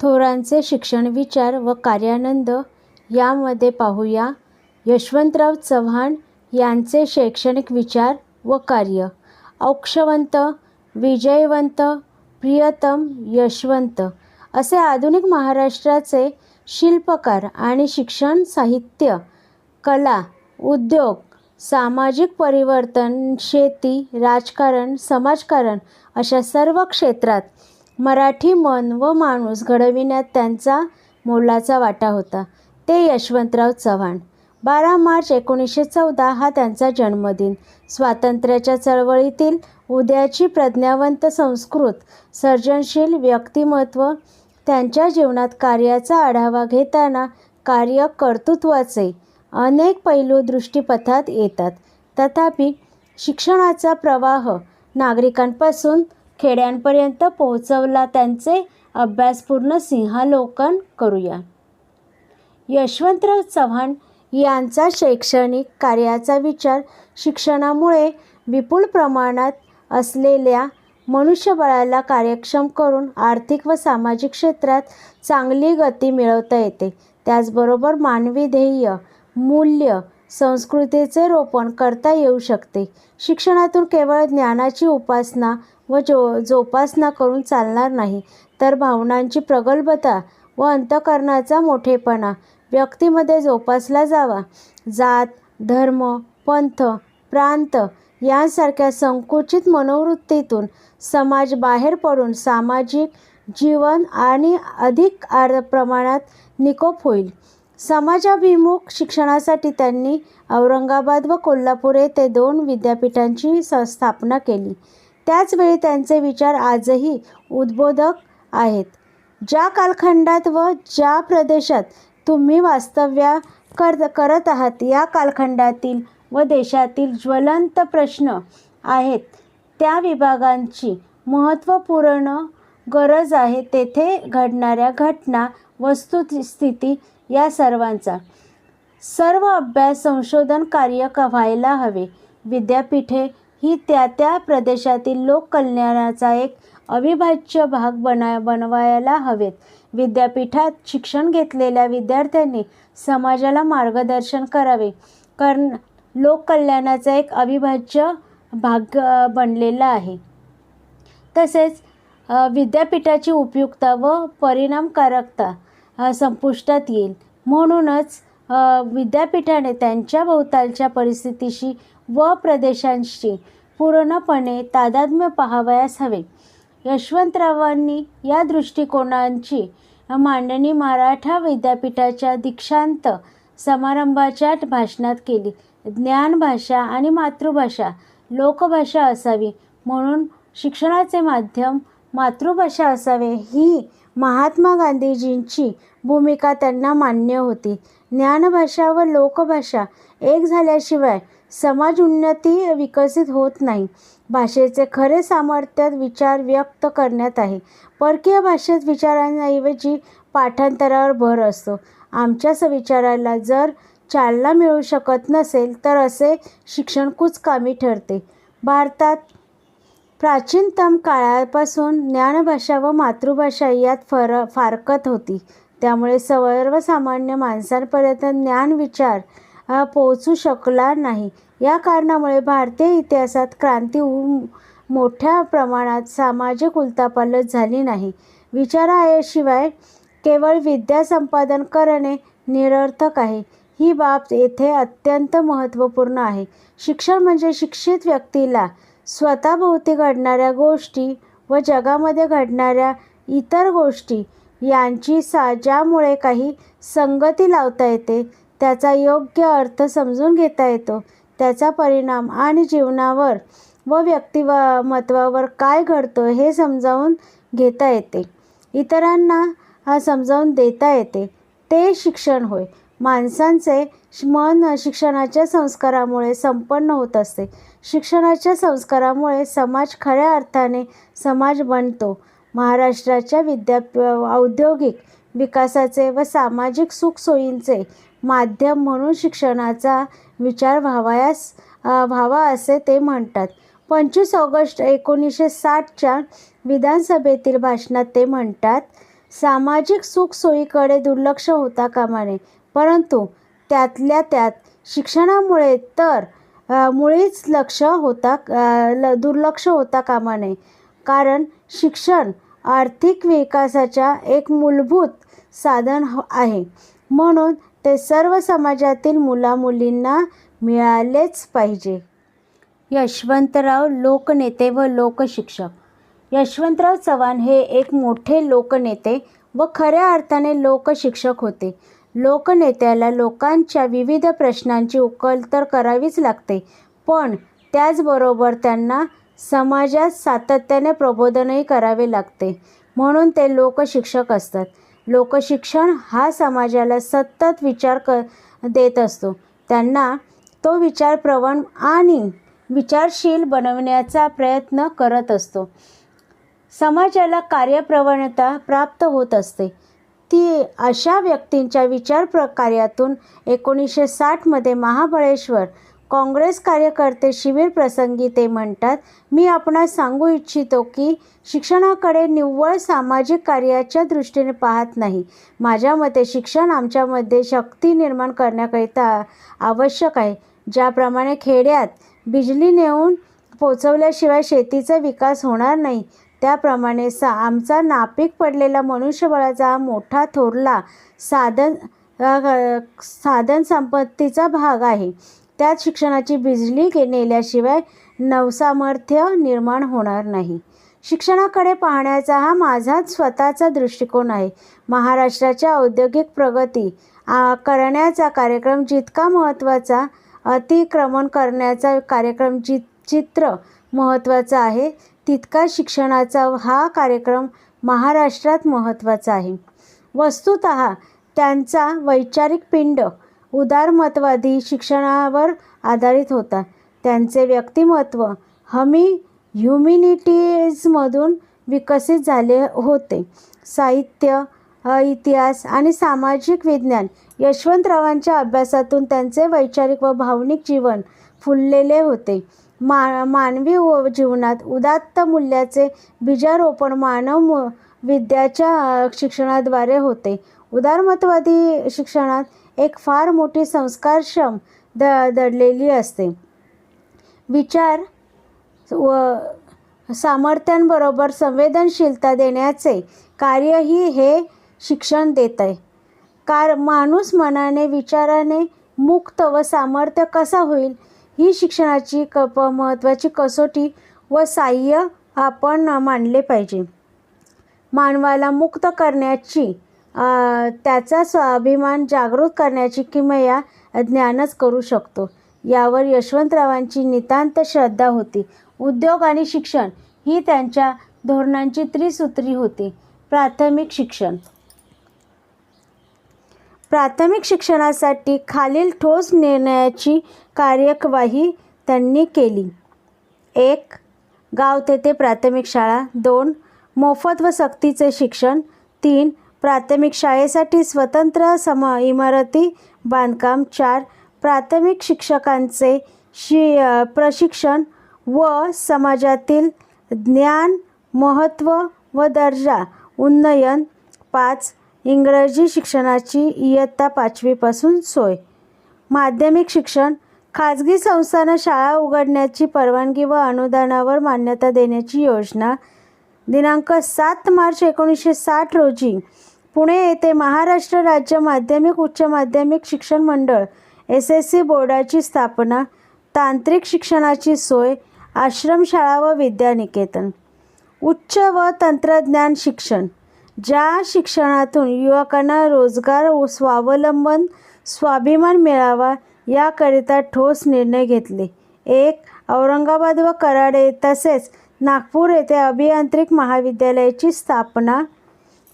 थोरांचे शिक्षण विचार व कार्यानंद यामध्ये पाहूया. यशवंतराव चव्हाण यांचे शैक्षणिक विचार व कार्य. औक्षवंत विजयवंत प्रियतम यशवंत असे आधुनिक महाराष्ट्राचे शिल्पकार आणि शिक्षण साहित्य कला उद्योग सामाजिक परिवर्तन शेती राजकारण समाजकारण अशा सर्व क्षेत्रात मराठी मन व माणूस घडविण्यात त्यांचा मोलाचा वाटा होता. ते यशवंतराव चव्हाण. बारा मार्च एकोणीसशे चौदा हा त्यांचा जन्मदिन. स्वातंत्र्याच्या चळवळीतील उद्याची प्रज्ञावंत संस्कृत सर्जनशील व्यक्तिमत्व त्यांच्या जीवनात कार्याचा आढावा घेताना कार्य कर्तृत्वाचे अनेक पैलू दृष्टीपथात येतात. तथापि शिक्षणाचा प्रवाह नागरिकांपासून खेड्यांपर्यंत पोहोचवला त्यांचे अभ्यासपूर्ण सिंहालोकन करूया. यशवंतराव चव्हाण यांचा शैक्षणिक कार्याचा विचार शिक्षणामुळे विपुल प्रमाणात असलेल्या मनुष्यबळाला कार्यक्षम करून आर्थिक व सामाजिक क्षेत्रात चांगली गती मिळवता येते. त्याचबरोबर मानवी ध्येय मूल्य संस्कृतीचे रोपण करता येऊ शकते. शिक्षणातून केवळ ज्ञानाची उपासना व जो जोपासना करून चालणार नाही. तर भावनांची प्रगल्भता व अंतकरणाचा मोठेपणा व्यक्तीमध्ये जोपासला जावा. जात धर्म पंथ प्रांत यांसारख्या संकुचित मनोवृत्तीतून समाज बाहेर पडून सामाजिक जीवन आणि अधिक आर प्रमाणात निकोप होईल. समाजाभिमुख शिक्षणासाठी त्यांनी औरंगाबाद व कोल्हापूर येथे दोन विद्यापीठांची स स्थापना केली. त्याचवेळी त्यांचे विचार आजही उद्बोधक आहेत. ज्या कालखंडात व ज्या प्रदेशात तुम्ही वास्तव्य कर करत आहात या कालखंडातील व देशातील ज्वलंत प्रश्न आहेत त्या विभागांची महत्त्वपूर्ण गरज आहे तेथे घडणाऱ्या घटना वस्तुस्थिती या सर्वांचा. सर्व अभ्यास संशोधन कार्य क व्हायला हवे. विद्यापीठे ही त्या त्या प्रदेशातील लोककल्याणाचा एक अविभाज्य भाग बना बनवायला हवेत. विद्यापीठात शिक्षण घेतलेल्या विद्यार्थ्यांनी समाजाला मार्गदर्शन करावे. कारण लोककल्याणाचा एक अविभाज्य भाग बनलेला आहे. तसेच विद्यापीठाची उपयुक्तता व परिणामकारकता संपुष्टात येईल. म्हणूनच विद्यापीठाने त्यांच्या भोवतालच्या परिस्थितीशी व प्रदेशांशी पूर्णपणे तादात्म्य पाहावयास हवे. यशवंतरावांनी या दृष्टिकोनांची मांडणी मराठा विद्यापीठाच्या दीक्षांत समारंभाच्या भाषणात केली. ज्ञानभाषा आणि मातृभाषा लोकभाषा असावी म्हणून शिक्षणाचे माध्यम मातृभाषा असावे ही महात्मा गांधीजींची भूमिका त्यांना मान्य होती. ज्ञानभाषा व लोकभाषा एक झाल्याशिवाय समाज उन्नती विकसित होत नाही. भाषेचे खरे सामर्थ्य विचार व्यक्त करण्यात आहे. परकीय भाषेत विचारांऐवजी पाठांतरावर भर असतो. आमच्या विचाराला जर चालना मिळू शकत नसेल तर असे शिक्षण कुचकामी ठरते. भारतात प्राचीनतम काळापासून ज्ञानभाषा व मातृभाषा यात फर फारकत होती. त्यामुळे सर्वसामान्य माणसांपर्यंत ज्ञान विचार पोहोचू शकला नाही. या कारणामुळे भारतीय इतिहासात क्रांती मोठ्या प्रमाणात सामाजिक उलथापालथ झाली नाही. विचाराशिवाय केवळ विद्या संपादन करणे निरर्थक आहे. ही बाब येथे अत्यंत महत्त्वपूर्ण आहे. शिक्षण म्हणजे शिक्षित व्यक्तीला स्वतःभोवती घडणाऱ्या गोष्टी व जगामध्ये घडणाऱ्या इतर गोष्टी यांची सा ज्यामुळे काही संगती लावता येते त्याचा योग्य अर्थ समजून घेता येतो. त्याचा परिणाम आणि जीवनावर व व्यक्तिमत्वावर काय घडतो हे समजावून घेता येते. इतरांना समजावून देता येते. ते शिक्षण होय. माणसांचे मन शिक्षणाच्या संस्कारामुळे संपन्न होत असते. शिक्षणाच्या संस्कारामुळे समाज खऱ्या अर्थाने समाज बनतो. महाराष्ट्राच्या विद्या औद्योगिक विकासाचे व सामाजिक सुखसोयींचे माध्यम म्हणून शिक्षणाचा विचार व्हावयास व्हावा असे ते म्हणतात. पंचवीस ऑगस्ट एकोणीसशे साठच्या विधानसभेतील भाषणात ते म्हणतात सामाजिक सुखसोयीकडे दुर्लक्ष होता कामा नये. परंतु त्यातल्या त्यात शिक्षणामुळे तर मुळीच लक्ष होता ल दुर्लक्ष होता कामा नये. कारण शिक्षण आर्थिक विकासाच्या एक मूलभूत साधन आहे. म्हणून ते सर्व समाजातील मुलामुलींना मिळालेच पाहिजे. यशवंतराव लोकनेते व लोकशिक्षक. यशवंतराव चव्हाण हे एक मोठे लोकनेते व खऱ्या अर्थाने लोकशिक्षक होते. लोकनेत्याला लोकांच्या विविध प्रश्नांची उकल तर करावीच लागते पण त्याचबरोबर त्यांना समाजात सातत्याने प्रबोधनही करावे लागते म्हणून ते लोकशिक्षक असतात. लोकशिक्षण हा समाजाला सतत विचार क देत असतो. त्यांना तो विचार प्रवण आणि विचारशील बनवण्याचा प्रयत्न करत असतो. समाजाला कार्यप्रवणता प्राप्त होत असते. ती अशा व्यक्तींच्या विचार प्र कार्यातून एकोणीसशे साठमध्ये महाबळेश्वर काँग्रेस कार्यकर्ते शिबिर प्रसंगी ते म्हणतात मी आपणास सांगू इच्छितो की शिक्षणाकडे निव्वळ सामाजिक कार्याच्या दृष्टीने पाहत नाही. माझ्या मते शिक्षण आमच्यामध्ये शक्ती निर्माण करण्याकरिता आवश्यक आहे. ज्याप्रमाणे खेड्यात बिजली नेऊन पोचवल्याशिवाय शेतीचा विकास होणार नाही त्याप्रमाणे सा आमचा नापीक पडलेला मनुष्यबळाचा हा मोठा थोरला साधन साधन संपत्तीचा भाग आहे. त्यात शिक्षणाची बिजली के नेल्याशिवाय नवसामर्थ्य निर्माण होणार नाही. शिक्षणाकडे पाहण्याचा हा माझाच स्वतःचा दृष्टिकोन आहे. महाराष्ट्राच्या औद्योगिक प्रगती आ, करण्याचा कार्यक्रम जितका महत्त्वाचा अतिक्रमण करण्याचा कार्यक्रम जित चित्र महत्त्वाचा आहे तितका शिक्षणाचा हा कार्यक्रम महाराष्ट्रात महत्त्वाचा आहे. वस्तुत त्यांचा वैचारिक पिंड उदारमतवादी शिक्षणावर आधारित होता. त्यांचे व्यक्तिमत्व हमी ह्युमिनिटीजमधून विकसित झाले होते. साहित्य इतिहास आणि सामाजिक विज्ञान यशवंतरावांच्या अभ्यासातून त्यांचे वैचारिक व भावनिक जीवन फुललेले होते. मा मानवी व जीवनात उदात्त मूल्याचे बीजारोपण मानव विद्याच्या शिक्षणाद्वारे होते. उदारमतवादी शिक्षणात एक फार मोठी संस्कारक्षम द दडलेली असते. विचार व सामर्थ्यांबरोबर संवेदनशीलता देण्याचे कार्यही हे शिक्षण देत आहे. कार माणूस मनाने विचाराने मुक्त व सामर्थ्य कसा होईल ही शिक्षणाची क महत्त्वाची कसोटी व साह्य आपण मानले पाहिजे. मानवाला मुक्त करण्याची त्याचा स्वाभिमान जागृत करण्याची किमया ज्ञानच करू शकतो. यावर यशवंतरावांची नितांत श्रद्धा होती. उद्योग आणि शिक्षण ही त्यांच्या धोरणांची त्रिसूत्री होती. प्राथमिक शिक्षण. प्राथमिक शिक्षणासाठी खालील ठोस निर्णयाची कार्यवाही त्यांनी केली. एक गाव तेथे प्राथमिक शाळा. दोन मोफत व सक्तीचे शिक्षण. तीन प्राथमिक शाळेसाठी स्वतंत्र सम इमारती बांधकाम चार प्राथमिक शिक्षकांचे शि प्रशिक्षण व समाजातील ज्ञान महत्त्व व दर्जा उन्नयन पाच इंग्रजी शिक्षणाची इयत्ता पाचवीपासून सोय. माध्यमिक शिक्षण खाजगी संस्थांना शाळा उघडण्याची परवानगी व अनुदानावर मान्यता देण्याची योजना दिनांक सात मार्च एकोणीसशे साठ रोजी पुणे येथे महाराष्ट्र राज्य माध्यमिक उच्च माध्यमिक शिक्षण मंडळ एस एस सी बोर्डाची स्थापना तांत्रिक शिक्षणाची सोय आश्रमशाळा व विद्यानिकेतन. उच्च व तंत्रज्ञान शिक्षण. ज्या शिक्षणातून युवकांना रोजगार व स्वावलंबन स्वाभिमान मिळावा याकरिता ठोस निर्णय घेतले. एक औरंगाबाद व कराडे तसेच नागपूर येथे अभियांत्रिक महाविद्यालयाची स्थापना.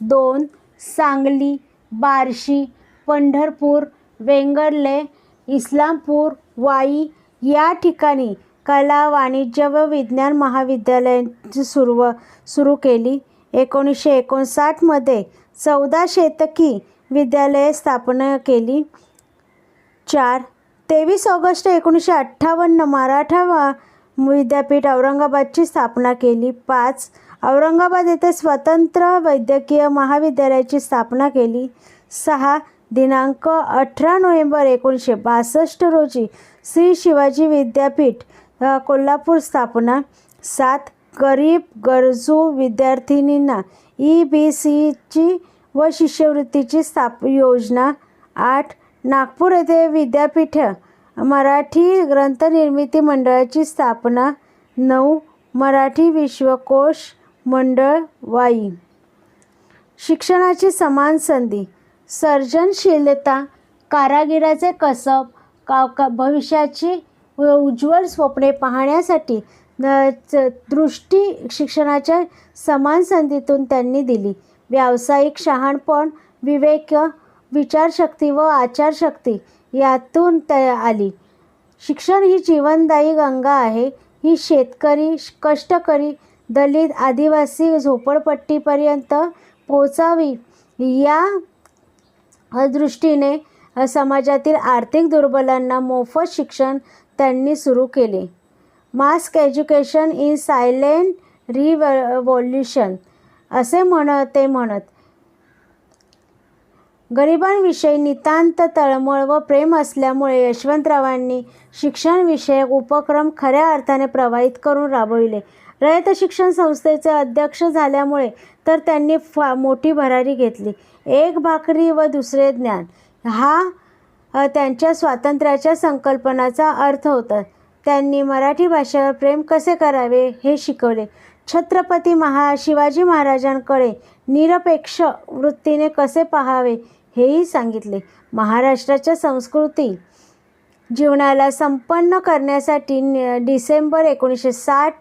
दोन सांगली बार्शी पंढरपूर वेंगर्ले इस्लामपूर वाई या ठिकाणी कला वाणिज्य व विज्ञान महाविद्यालयांची सुरुव सुरू केली. एकोणीसशे एकोणसाठमध्ये चौदा शेतकी विद्यालये स्थापना केली. चार तेवीस ऑगस्ट एकोणीसशे अठ्ठावन्न मराठा वा- विद्यापीठ औरंगाबादची स्थापना केली. पाच औरंगाबाद येथे स्वतंत्र वैद्यकीय महाविद्यालयाची स्थापना केली. सहा दिनांक अठरा नोव्हेंबर एकोणीसशे बासष्ट रोजी श्री शिवाजी विद्यापीठ कोल्हापूर स्थापना. सात गरीब गरजू विद्यार्थिनींना ई बी सीची व शिष्यवृत्तीची स्थाप योजना. आठ नागपूर येथे विद्यापीठ मराठी ग्रंथनिर्मिती मंडळाची स्थापना. नऊ मराठी विश्वकोश मंडळ वाई. शिक्षणाची समान संधी. सर्जनशीलता कारागिराचे कसब का का भविष्याची उज्ज्वल स्वप्ने पाहण्यासाठी दृष्टी शिक्षणाच्या समान संधीतून त्यांनी दिली. व्यावसायिक शहाणपण विवेक विचारशक्ती व आचारशक्ती यातून त आली. शिक्षण ही जीवनदायी गंगा आहे. ही शेतकरी कष्टकरी दलित आदिवासी झोपडपट्टीपर्यंत पोचावी या दृष्टीने समाजातील आर्थिक दुर्बलांना मोफत शिक्षण त्यांनी सुरू केले. Mass education in silent revolution असे म्हण ते म्हणत गरिबांविषयी नितांत तळमळ व प्रेम असल्यामुळे यशवंतरावांनी शिक्षणविषयक उपक्रम खऱ्या अर्थाने प्रवाहित करून राबविले. रयत शिक्षण संस्थेचे अध्यक्ष झाल्यामुळे तर त्यांनी फा मोठी भरारी घेतली. एक भाकरी व दुसरे ज्ञान. हा त्यांच्या स्वातंत्र्याच्या संकल्पनाचा अर्थ होता. त्यांनी मराठी भाषेवर प्रेम कसे करावे हे शिकवले. छत्रपती महा शिवाजी महाराजांकडे निरपेक्ष वृत्तीने कसे पाहावे हेही सांगितले. महाराष्ट्राच्या संस्कृती जीवनाला संपन्न करण्यासाठी डिसेंबर एकोणीसशे साठ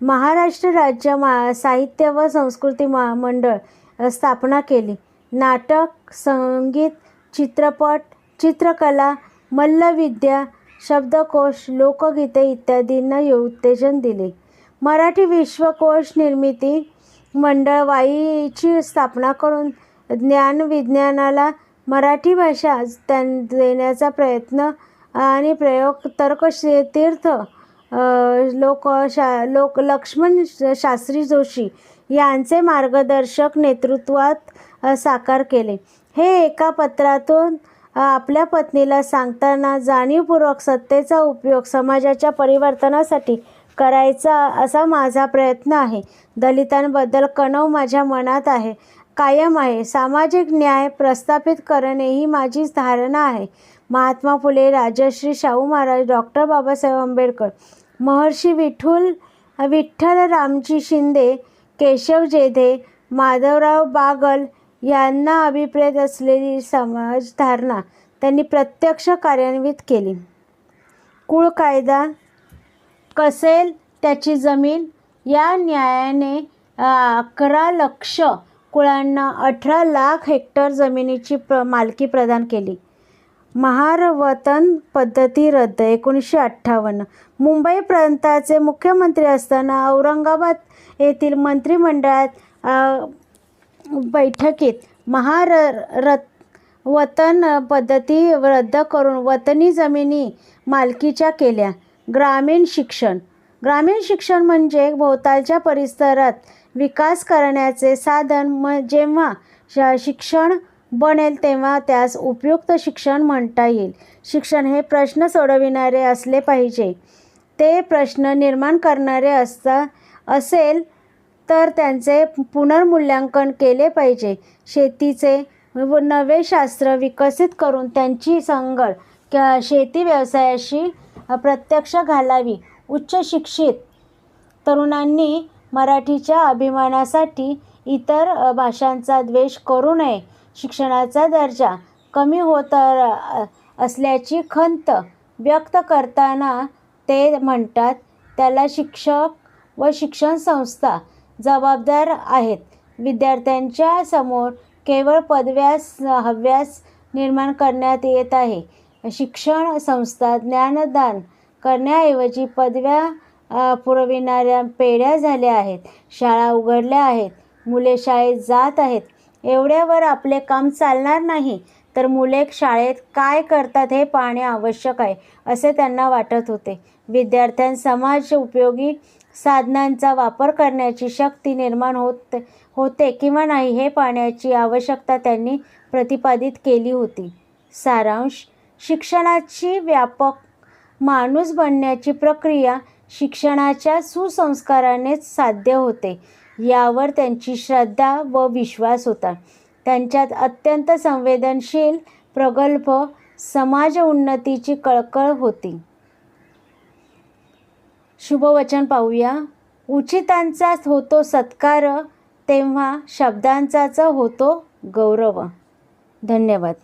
महाराष्ट्र राज्य मा साहित्य व संस्कृती महामंडळ स्थापना केली. नाटक संगीत चित्रपट चित्रकला मल्लविद्या शब्दकोश लोकगीते इत्यादींना यो- उत्तेजन दिले. मराठी विश्वकोश निर्मिती मंडळ वाईची स्थापना करून ज्ञान विज्ञानाला मराठी भाषा त्यां देण्याचा प्रयत्न आणि प्रयोग तर्कतीर्थ लोक शा लोक लक्ष्मण शास्त्री जोशी यांचे मार्गदर्शक नेतृत्वात साकार केले. हे एका पत्रातून आपल्या पत्नीला सांगताना जाणीवपूर्वक सत्तेचा उपयोग समाजाच्या परिवर्तनासाठी करायचा असा माझा प्रयत्न आहे. दलितांबद्दल कणव माझ्या मनात आहे. कायम आहे. सामाजिक न्याय प्रस्थापित करणे ही माझी धारणा आहे. महात्मा फुले राजश्री शाहू महाराज डॉक्टर बाबासाहेब आंबेडकर महर्षी विठुल विठ्ठल रामजी शिंदे केशव जेधे माधवराव बागल यांना अभिप्रेत असलेली समाज धारणा त्यांनी प्रत्यक्ष कार्यान्वित केली. कुळ कायदा कसेल त्याची जमीन या न्यायाने अकरा लक्ष कुळांना अठरा लाख हेक्टर जमिनीची प्र मालकी प्रदान केली. महारवतन पद्धती रद्द एकोणीसशे अठ्ठावन्न. मुंबई प्रांताचे मुख्यमंत्री असताना औरंगाबाद येथील मंत्रिमंडळात बैठकीत महार रत वतन पद्धती रद्द करून वतनी जमिनी मालकीच्या केल्या. ग्रामीण शिक्षण. ग्रामीण शिक्षण म्हणजे भोवतालच्या परिसरात विकास करण्याचे साधन म जेव्हा श शिक्षण बनेल तेव्हा त्यास उपयुक्त शिक्षण म्हणता येईल. शिक्षण हे प्रश्न सोडविणारे असले पाहिजे. ते प्रश्न निर्माण करणारे असता असेल तर त्यांचे पुनर्मूल्यांकन केले पाहिजे. शेतीचे व नवे शास्त्र विकसित करून त्यांची संगड किंवा शेती व्यवसायाशी प्रत्यक्ष घालावी. उच्च शिक्षित तरुणांनी मराठीच्या अभिमानासाठी इतर भाषांचा द्वेष करू नये. शिक्षणाचा दर्जा कमी होत असल्याची खंत व्यक्त करताना ते म्हणतात त्याला शिक्षक व शिक्षण संस्था जबाबदार आहेत. विद्यार्थ्यांच्या समोर केवळ पदव्यास हव्यास निर्माण करण्यात येत आहे. शिक्षण संस्था ज्ञानदान करण्याऐवजी पदव्या पुरविणाऱ्या पेढ्या झाल्या आहेत. शाळा उघडल्या आहेत. मुले शाळेत जात आहेत. एवढ्यावर आपले काम चालणार नाही तर मुले शाळेत काय करतात हे पाहणे आवश्यक आहे असे त्यांना वाटत होते. विद्यार्थ्यांसमाज उपयोगी साधनांचा वापर करण्याची शक्ती निर्माण होत होते किंवा नाही हे पाहण्याची आवश्यकता त्यांनी प्रतिपादित केली होती. सारांश शिक्षणाची व्यापक माणूस बनण्याची प्रक्रिया शिक्षणाच्या सुसंस्कारानेच साध्य होते. यावर त्यांची श्रद्धा व विश्वास होता. त्यांच्यात अत्यंत संवेदनशील प्रगल्भ समाज उन्नतीची कळकळ होती. शुभवचन पाहूया. उचितांचा होतो सत्कार तेव्हा शब्दांचाच होतो गौरव. धन्यवाद.